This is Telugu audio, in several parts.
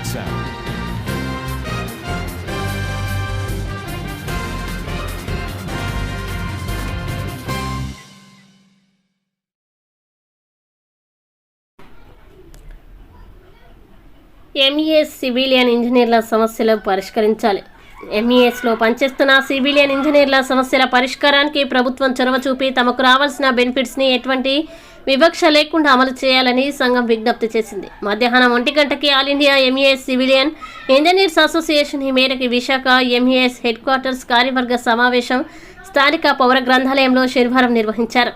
వాట్సాప్ ఎంఈఎస్ సివిలియన్ ఇంజనీర్ల సమస్యలు పరిష్కరించాలి. ఎంఈఎస్లో పనిచేస్తున్న సివిలియన్ ఇంజనీర్ల సమస్యల పరిష్కారానికి ప్రభుత్వం చొరవ చూపి తమకు రావాల్సిన బెనిఫిట్స్ని ఎటువంటి వివక్ష లేకుండా అమలు చేయాలని సంఘం విజ్ఞప్తి చేసింది. మధ్యాహ్నం ఒంటి గంటకి all India MES civilian engineers association ఈ మేరకు విశాఖ ఎంఈఎస్ హెడ్ క్వార్టర్స్ కార్యవర్గ సమావేశం స్థానిక పౌర గ్రంథాలయంలో శనివారం నిర్వహించారు.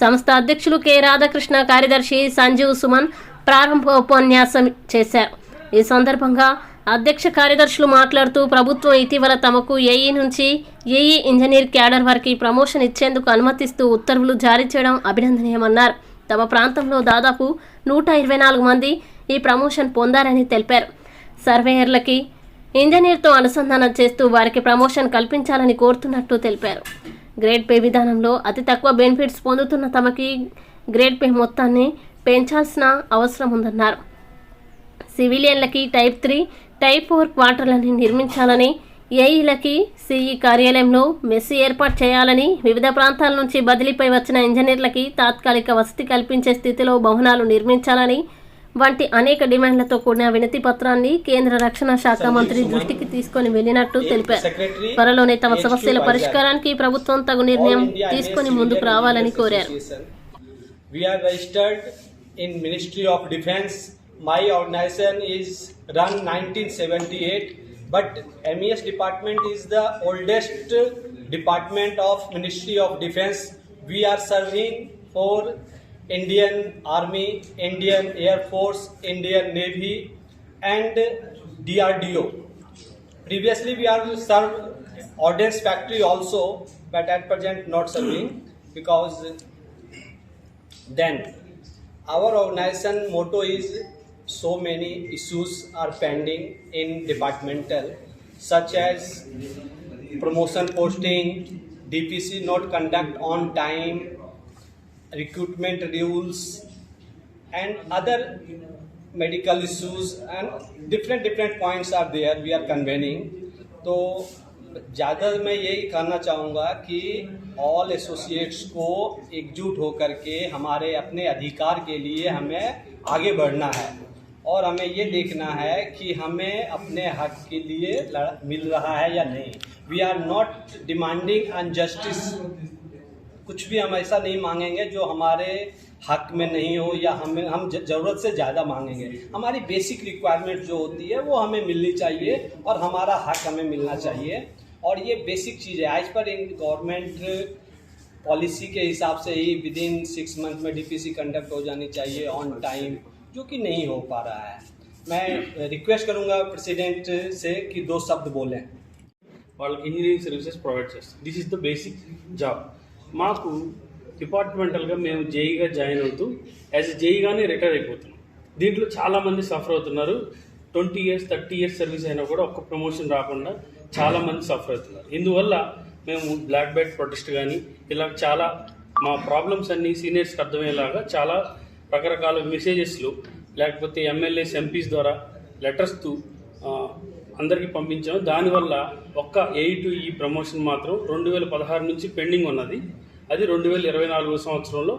సంస్థ అధ్యక్షులు కె. రాధాకృష్ణ కార్యదర్శి సంజీవ్ సుమన్ ప్రారంభోపన్యాసం చేశారు. ఈ సందర్భంగా అధ్యక్ష కార్యదర్శులు మాట్లాడుతూ ప్రభుత్వం ఇటీవల తమకు ఏఈ నుంచి ఏఈ ఇంజనీర్ క్యాడర్ వారికి ప్రమోషన్ ఇచ్చేందుకు అనుమతిస్తూ ఉత్తర్వులు జారీ చేయడం అభినందనీయమన్నారు. తమ ప్రాంతంలో దాదాపు నూట ఇరవై నాలుగు మంది ఈ ప్రమోషన్ పొందారని తెలిపారు. సర్వేయర్లకి ఇంజనీర్తో అనుసంధానం చేస్తూ వారికి ప్రమోషన్ కల్పించాలని కోరుతున్నట్టు తెలిపారు. గ్రేడ్ పే విధానంలో అతి తక్కువ బెనిఫిట్స్ పొందుతున్న తమకి గ్రేడ్ పే మొత్తాన్ని పెంచాల్సిన అవసరం ఉందన్నారు. సివిలియన్లకి టైప్ త్రీ టైప్ ఫోర్ క్వార్టర్లని నిర్మించాలని ఏఈలకి సిఈ కార్యాలయంలో మెస్సి ఏర్పాటు చేయాలని వివిధ ప్రాంతాల నుంచి బదిలీపై వచ్చిన ఇంజనీర్లకి తాత్కాలిక వసతి కల్పించే స్థితిలో భవనాలు నిర్మించాలని వంటి అనేక డిమాండ్లతో కూడిన వినతి పత్రాన్ని కేంద్ర రక్షణ శాఖ మంత్రి దృష్టికి తీసుకొని వెళ్ళినట్టు తెలిపారు. త్వరలోనే తమ సమస్యల పరిష్కారానికి ప్రభుత్వం తగు నిర్ణయం తీసుకొని ముందుకు రావాలని కోరారు. We are registered in Ministry of Defense. My organization is run 1978, but MES department is the oldest department of Ministry of Defense. We are serving for Indian Army, Indian Air Force, Indian Navy, and DRDO. Previously, we are served ordnance factory also, but at present not serving because then our organization motto is so many issues are pending in departmental such as promotion posting dpc not conduct on time recruitment rules and other medical issues and different different points are there we are convening तो ज़्यादा मैं यही कहना चाहूँगा कि ऑल एसोसिएट्स को एकजुट होकर के हमारे अपने अधिकार के लिए हमें आगे बढ़ना है और हमें ये देखना है कि हमें अपने हक के लिए मिल रहा है या नहीं। We are not demanding injustice कुछ भी हम ऐसा नहीं मांगेंगे जो हमारे हक में नहीं हो या हमें, हम ज़रूरत से ज़्यादा मांगेंगे। हमारी बेसिक रिक्वायरमेंट जो होती है, वो हमें मिलनी चाहिए और हमारा हक हमें मिलना चाहिए। और ये बेसिक चीज़ है आज पर इन गवर्नमेंट पॉलिसी के हिसाब से ही विद इन सिक्स मंथ में डीपीसी कंडक्ट हो जानी चाहिए ऑन टाइम जो कि नहीं हो पा रहा है मैं रिक्वेस्ट करूंगा प्रेसिडेंट से कि दो शब्द बोलें వాళ్ళకి ఇంజనీరింగ్ సర్వీసెస్ ప్రొవైడ్ చేస్తాం this is the basic job మాకు డిపార్ట్మెంటల్గా మేము జేఈగా జాయిన్ అవుతూ యాజ్ ఎ జేఈగానే రిటైర్ అయిపోతున్నాం దీంట్లో చాలామంది సఫర్ అవుతున్నారు twenty years thirty years service అయినా కూడా ఒక్క ప్రమోషన్ రాకుండా చాలామంది సఫర్ అవుతున్నారు ఇందువల్ల మేము బ్లాక్ బెల్ట్ ప్రొటెస్ట్ కానీ ఇలా చాలా మా ప్రాబ్లమ్స్ అన్నీ సీనియర్స్కి అర్థమయ్యేలాగా చాలా రకరకాల మెసేజెస్లు లేకపోతే ఎమ్మెల్యేస్ ఎంపీస్ ద్వారా లెటర్స్తో అందరికీ పంపించాము. దానివల్ల ఒక్క ఏ టు ఈ ప్రమోషన్ మాత్రం రెండు వేల పదహారు నుంచి పెండింగ్ ఉన్నది. అది రెండు వేల ఇరవై నాలుగు సంవత్సరంలో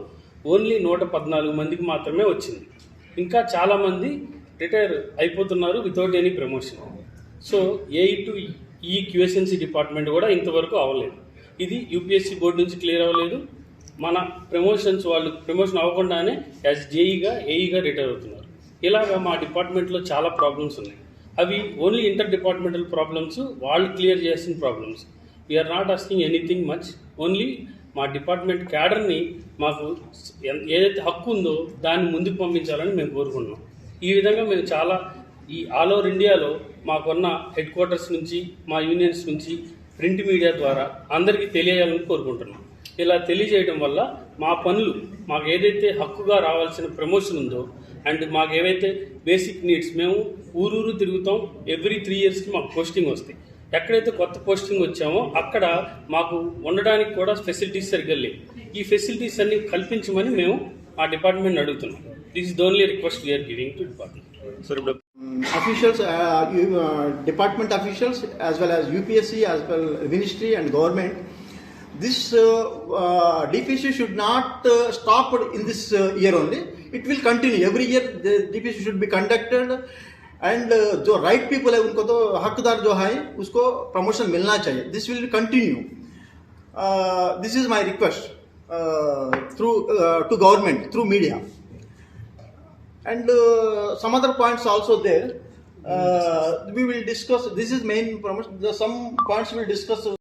ఓన్లీ నూట పద్నాలుగు మందికి మాత్రమే వచ్చింది. ఇంకా చాలామంది రిటైర్ అయిపోతున్నారు without any promotion. So A to E QSNC department కూడా ఇంతవరకు అవ్వలేదు. ఇది యూపీఎస్సీ బోర్డు నుంచి క్లియర్ అవ్వలేదు. మన ప్రమోషన్స్ వాళ్ళు ప్రమోషన్ అవ్వకుండానే యాజ్ జేఈగా ఏఈగా రిటైర్ అవుతున్నారు. ఇలాగా మా డిపార్ట్మెంట్లో చాలా ప్రాబ్లమ్స్ ఉన్నాయి. అవి ఓన్లీ ఇంటర్ డిపార్ట్మెంటల్ ప్రాబ్లమ్స్ వాళ్ళు క్లియర్ చేసిన problems we are not asking anything much only మా డిపార్ట్మెంట్ క్యాడర్ని మాకు ఏదైతే హక్కు ఉందో దాన్ని ముందుకు పంపించాలని మేము కోరుకుంటున్నాం. ఈ విధంగా మేము చాలా ఈ ఆల్ ఓవర్ ఇండియాలో మాకున్న హెడ్ క్వార్టర్స్ నుంచి మా యూనియన్స్ నుంచి ప్రింట్ మీడియా ద్వారా అందరికీ తెలియాలని కోరుకుంటున్నాం. ఇలా తెలియజేయడం వల్ల మా పనులు మాకు ఏదైతే హక్కుగా రావాల్సిన ప్రమోషన్ ఉందో అండ్ మాకు ఏవైతే బేసిక్ నీడ్స్ మేము ఊరూరు తిరుగుతాం ఎవ్రీ త్రీ ఇయర్స్కి మాకు పోస్టింగ్ వస్తాయి. ఎక్కడైతే కొత్త పోస్టింగ్ వచ్చామో అక్కడ మాకు ఉండడానికి కూడా ఫెసిలిటీస్ సరిగ్గా లేవు. ఈ ఫెసిలిటీస్ అన్ని కల్పించమని మేము ఆ డిపార్ట్మెంట్ అడుగుతున్నాం. This is only request we are giving to department sir ఇప్పుడు officials, uh, you- uh, department officials, as well as UPSC, as well ministry and government. this uh, uh, DPC should not uh, stop in this year only. It will continue. Every year the DPC should be conducted. And uh, जो राइट right पीपल है उनको तो हकदार जो है उसको प्रमोशन मिलना चाहिए. This will continue this is my request through to government through media and some other points also there we will discuss this is main promotion some points will discuss